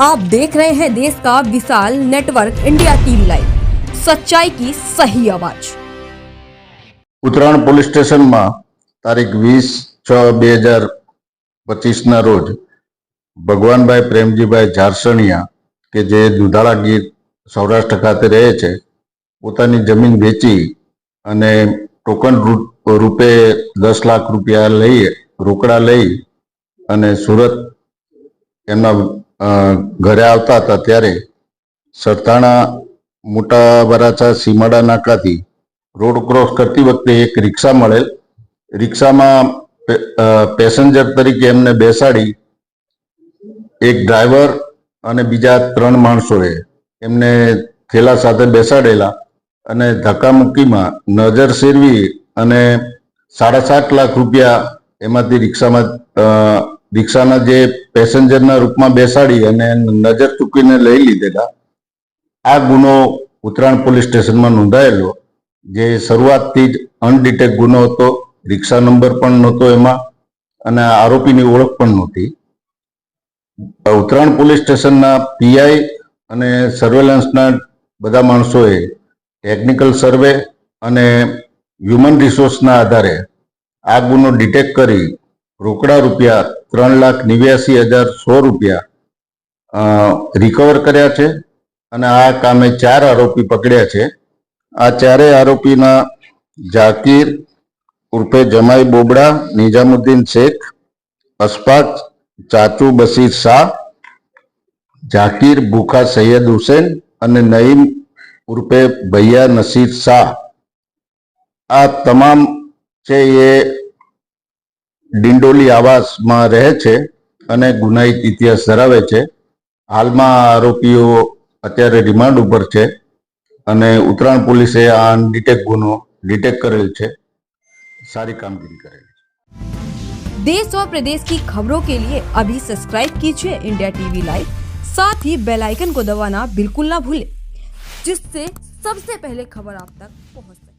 आप देख रहे हैं देश का विशाल नेटवर्क इंडिया टीवी लाइव सच्चाई की सही आवाज ઉત્તરાયણ પોલીસ સ્ટેશનમાં તારીખ વીસ છ બે હજાર પચીસના રોજ ભગવાનભાઈ પ્રેમજીભાઈ ઝારસણિયા કે જે દુધાળા ગીર સૌરાષ્ટ્ર ખાતે રહે છે પોતાની જમીન વેચી અને ટોકન રૂ- રૂપે દસ લાખ રૂપિયા લઈ રોકડા લઈ અને સુરત એમના અ, ઘરે આવતા હતા ત્યારે સરથાણા મોટા વરાછા સીમાડા નાકાથી રોડ ક્રોસ કરતી વખતે એક રિક્ષા મળેલ. રિક્ષામાં પેસેન્જર તરીકે એમને બેસાડી એક ડ્રાઈવર અને બીજા ત્રણ માણસોએ એમને થેલા સાથે બેસાડેલા અને ધક્કામુક્કીમાં નજર શેરવી અને સાડા સાત લાખ રૂપિયા એમાંથી રિક્ષામાં રિક્ષાના જે પેસેન્જરના રૂપમાં બેસાડી અને નજર ચૂકીને લઈ લીધેલા, આ ગુનો ઉત્તરાયણ પોલીસ સ્ટેશનમાં નોંધાયેલો, જે શરૂઆતથી જ અનડિટેક ગુનો હતો, રિક્ષા નંબર પણ નહોતો એમાં, અને આરોપીની ઓળખ પણ નહોતી. ઉત્તરાયણ પોલીસ સ્ટેશનના પીઆઈ અને સર્વેલન્સના બધા માણસોએ ટેકનિકલ સર્વે અને હ્યુમન રિસોર્સના આધારે આ ગુનો ડિટેક્ટ કરી રોકડા રૂપિયા ત્રણ લાખ નેવ્યાસી હજાર સો રૂપિયા રિકવર કર્યા છે અને આ કામે ચાર આરોપી પકડ્યા છે. આ ચારેય આરોપીના ઝાકીર ઉર્ફે જમાઈ બોબડા, નિઝામુદ્દીન શેખ, અસ્પાક, ચાચુ બશીર શાહ ઝાકીર ભૂખા સૈયદ હુસેન અને નઈમ ઉર્ફે ભૈયા નસીર શાહ. આ તમામ છે એ ડિંડોલી આવાસમાં રહે છે અને ગુનાહિત ઇતિહાસ ધરાવે છે હાલમાં આ આરોપીઓ અત્યારે રિમાન્ડ ઉપર છે અને ઉત્તરાયણ પોલીસે આ અનડિટેક ગુનો ડિટેક્ટ કરેલ છે સારી કામગીરી કરેલ છે देश और प्रदेश की खबरों के लिए अभी सब्सक्राइब कीजिए इंडिया टीवी लाइव साथ ही बेल आइकन को दबाना बिल्कुल ना भूलें जिससे सबसे पहले खबर आप तक पहुंच सके